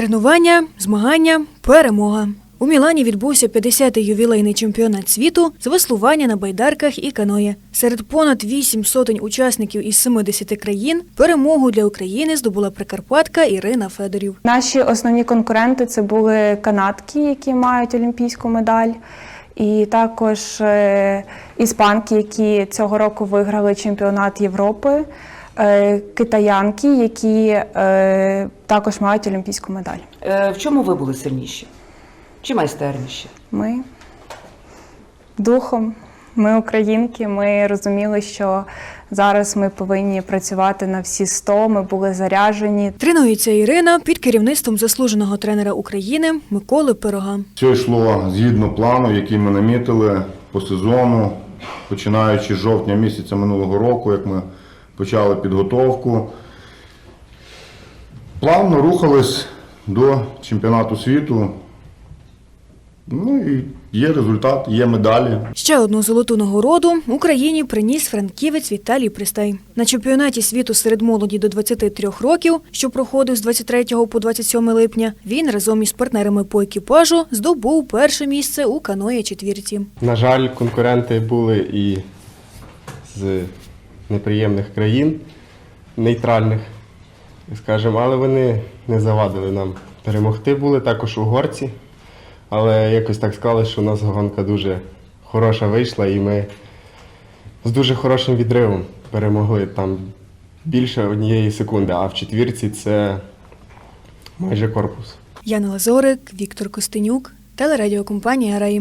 Тренування, змагання, перемога. У Мілані відбувся 50-й ювілейний чемпіонат світу з веслування на байдарках і каное. Серед понад 8 сотень учасників із 70 країн перемогу для України здобула прикарпатка Ірина Федорів. Наші основні конкуренти це були канадки, які мають олімпійську медаль, і також е, іспанки, які цього року виграли чемпіонат Європи, китаянки, які е, також мають олімпійську медаль. Е, В чому ви були сильніші? Чи майстерніші? Ми духом, ми українки, ми розуміли, що зараз ми повинні працювати на всі 100, ми були заряжені. Тренується Ірина під керівництвом заслуженого тренера України Миколи Пирога. Все йшло згідно плану, який ми намітили по сезону, починаючи з жовтня місяця минулого року, як ми почали підготовку. Плавно рухались до чемпіонату світу. Ну і є результат, є медалі. Ще одну золоту нагороду Україні приніс франківець Віталій Пристай. На чемпіонаті світу серед молоді до 23 років, що проходив з 23 по 27 липня, він разом із партнерами по екіпажу здобув перше місце у каної четвірці. На жаль, конкуренти були і з неприємних країн, нейтральних, скажімо, але вони не завадили нам перемогти. Були також угорці, але якось так склали, що у нас гонка дуже хороша вийшла, і ми з дуже хорошим відривом перемогли там більше однієї секунди, а в четвірці це майже корпус. Яна Лазорик, Віктор Костенюк, телерадіокомпанія Раїм.